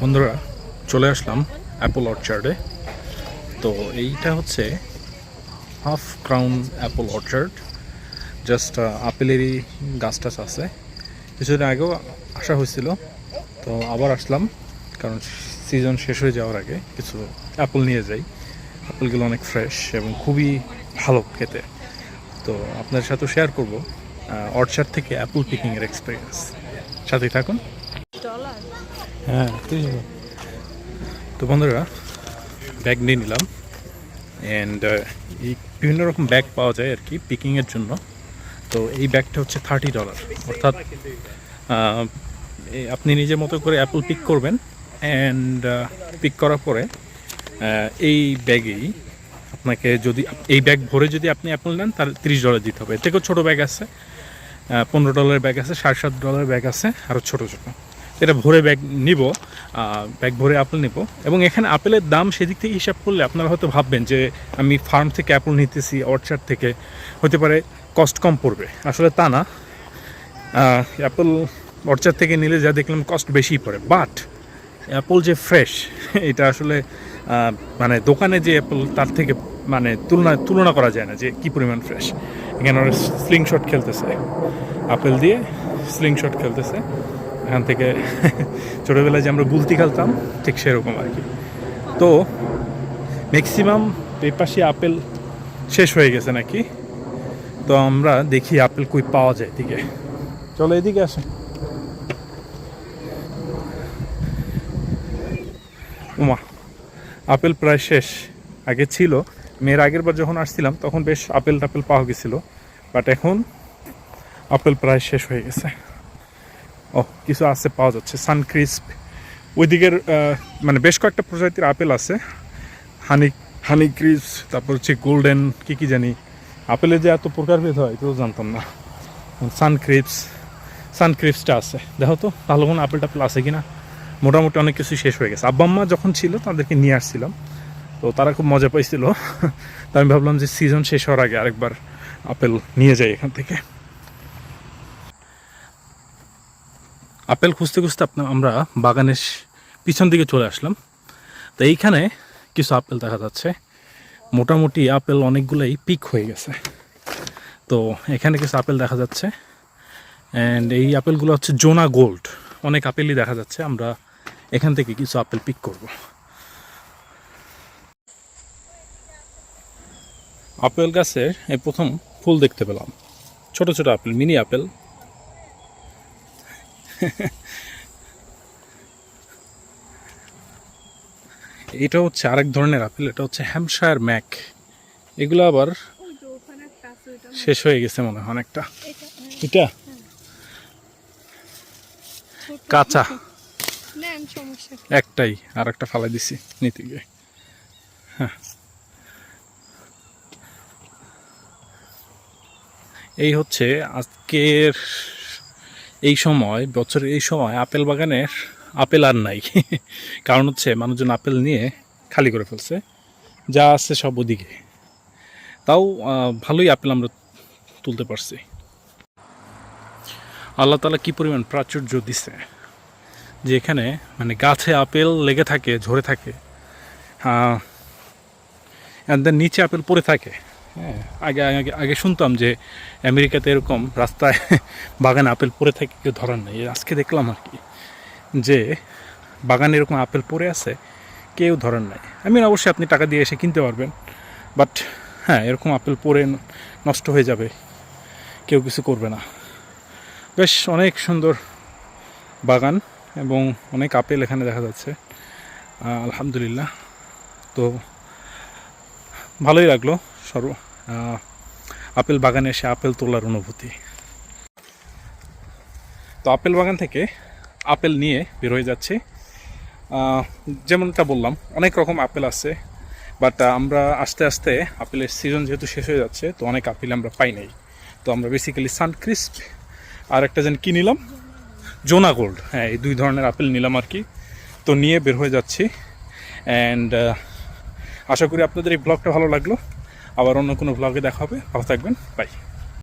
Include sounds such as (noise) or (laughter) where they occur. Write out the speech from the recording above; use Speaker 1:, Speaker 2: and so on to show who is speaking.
Speaker 1: বন্ধুরা, চলে আসলাম অ্যাপল অর্চার্ডে। তো এইটা হচ্ছে half crown apple orchard. Just আপেলেরই গাছ টাছ আছে। কিছুদিন আগেও আসা হয়েছিল। তো আবার আসলাম, কারণ সিজন শেষ হয়ে যাওয়ার আগে কিছু অ্যাপল নিয়ে যাই। অ্যাপলগুলো অনেক ফ্রেশ এবং খুবই ভালো খেতে। তো আপনাদের সাথে শেয়ার করব অর্চার্ড থেকে অ্যাপল পিকিংয়ের এক্সপিরিয়েন্স সাথেই থাকুন। হ্যাঁ তো বন্ধুরা ব্যাগ নিয়ে নিলাম। অ্যান্ড এই বিভিন্ন রকম ব্যাগ পাওয়া যায় আর কি পিকিংয়ের জন্য। তো এই ব্যাগটা হচ্ছে থার্টি ডলার অর্থাৎ আপনি নিজের মতো করে অ্যাপল পিক করবেন। অ্যান্ড পিক করার পরে এই ব্যাগেই আপনাকে যদি, এই ব্যাগ ভরে যদি আপনি অ্যাপল নেন, তাহলে তিরিশ ডলার দিতে হবে। এর থেকেও ছোটো ব্যাগ আছে। পনেরো ডলারের ব্যাগ আছে, সাড়ে সাত ডলারের ব্যাগ আছে আরও ছোটো ছোটো। এটা ভরে ব্যাগ নিব ব্যাগ ভরে আপেল নিব। এবং এখানে আপেলের দাম সেদিক থেকে হিসাব করলে আপনারা হয়তো ভাববেন যে আমি ফার্ম থেকে অ্যাপেল নিতেছি, অর্চার্ড থেকে। হতে পারে কস্ট কম পড়বে। আসলে তা না। অ্যাপেল অর্চার্ড থেকে নিলে যা দেখলাম কস্ট বেশিই পড়ে। বাট অ্যাপল যে ফ্রেশ, এটা আসলে মানে দোকানে যে অ্যাপল তার থেকে মানে তুলনা তুলনা করা যায় না যে কি পরিমাণ ফ্রেশ। এখানে ওরা স্লিং শট খেলতেছে। আপেল দিয়ে স্লিং শট খেলতেছে। এখান থেকে ছোটোবেলায় যে আমরা গুলতি খেলতাম, ঠিক সেরকম আর কি। তো ম্যাক্সিমাম এই পাশে আপেল শেষ হয়ে গেছে নাকি? তো আমরা দেখি আপেল কই পাওয়া যায় এদিকে। চলো এদিকে আসে। উমা, আপেল প্রায় শেষ। আগে ছিল, মেয়ের আগের বার যখন আসছিলাম, তখন বেশ আপেল টাপেল পাওয়া গেছিল। বাট এখন আপেল প্রায় শেষ হয়ে গেছে। ও কিছু আছে, পাওয়া যাচ্ছে। সানক্রিস্প ওইদিকের মানে বেশ কয়েকটা প্রজাতির আপেল আছে। হানি হানি ক্রিস্প তারপর হচ্ছে গোল্ডেন কি কি জানি। আপেলের যে এত প্রকারভেদ হয়, এটাও জানতাম না। সানক্রিপস সানক্রিপসটা আছে। দেখো তো, ভালো কোনো আপেল টাপেল আছে কি না মোটামুটি অনেক কিছু শেষ হয়ে গেছে। আব্বা আম্মা যখন ছিল, তাদেরকে নিয়ে আসছিলাম। তো তারা খুব মজা পাইছিল। (laughs) তো আমি ভাবলাম যে সিজন শেষ হওয়ার আগে আরেকবার আপেল নিয়ে যাই এখান থেকে। আপেল খুঁজতে খুঁজতে আপনার আমরা বাগানের পিছন দিকে চলে আসলাম। তো এইখানে কিছু আপেল দেখা যাচ্ছে। মোটামুটি আপেল অনেকগুলোই পিক হয়ে গেছে। তো এখানে কিছু আপেল দেখা যাচ্ছে। অ্যান্ড এই আপেলগুলো হচ্ছে জোনা গোল্ড। অনেক আপেলই দেখা যাচ্ছে। আমরা এখান থেকে কিছু আপেল পিক করব। আপেল গাছের এই প্রথম ফুল দেখতে পেলাম। ছোট ছোট আপেল মিনি আপেল। (laughs) এটা হচ্ছে আরেক ধরনের আপেল, এটা হচ্ছে হ্যামশায়ার ম্যাক। এগুলো আবার শেষ হয়ে গেছে মনে হয় অনেকটা।
Speaker 2: এটা?
Speaker 1: কাঁচা? একটাই আর একটা ফালাই দিছি, নিতে গিয়ে। হ্যাঁ। এই হচ্ছে আজকের এই সময়, বছরের এই সময় আপেল বাগানের আপেল আর নাই। (laughs) কারণ হচ্ছে মানুষজন আপেল নিয়ে খালি করে ফেলছে। যা আছে সব ওদিকে। তাও ভালোই আপেল আমরা তুলতে পারছি। আল্লাহ তালা কি পরিমাণ প্রাচুর্য দিছে? যে এখানে মানে গাছে আপেল লেগে থাকে, ঝরে থাকে। দেন নিচে আপেল পড়ে থাকে। হ্যাঁ আগে আগে শুনতাম যে আমেরিকাতে এরকম রাস্তায় (laughs) বাগানে আপেল পড়ে থাকে, কেউ ধরার নেই। আজকে দেখলাম আর কি যে বাগানে এরকম আপেল পড়ে আছে, কেউ ধরার নাই। আমি অবশ্যই আপনি টাকা দিয়ে এসে কিনতে পারবেন বাট হ্যাঁ এরকম আপেল পরে নষ্ট হয়ে যাবে, কেউ কিছু করবে না। বেশ, অনেক সুন্দর বাগান এবং অনেক আপেল এখানে দেখা যাচ্ছে। আলহামদুলিল্লাহ। তো ভালোই লাগল। সর্ব আপেল বাগানে এসে আপেল তোলার অনুভূতি। তো আপেল বাগান থেকে আপেল নিয়ে বের হয়ে যাচ্ছে। যেমনটা বললাম, অনেক রকম আপেল আছে, বাট আমরা আস্তে আস্তে আপেলের সিজন যেহেতু শেষ হয়ে যাচ্ছে, তো অনেক আপেল আমরা পাই নাই। তো আমরা বেসিক্যালি সানক্রিস্প আর একটা যেন কি নিলাম? জোনা গোল্ড হ্যাঁ এই দুই ধরনের আপেল নিলাম আর কি। তো নিয়ে বের হয়ে যাচ্ছি অ্যান্ড আশা করি আপনাদের এই ব্লগটা ভালো লাগল। আবার অন্য কোনো ব্লগে দেখা হবে। ভালো থাকবেন। বাই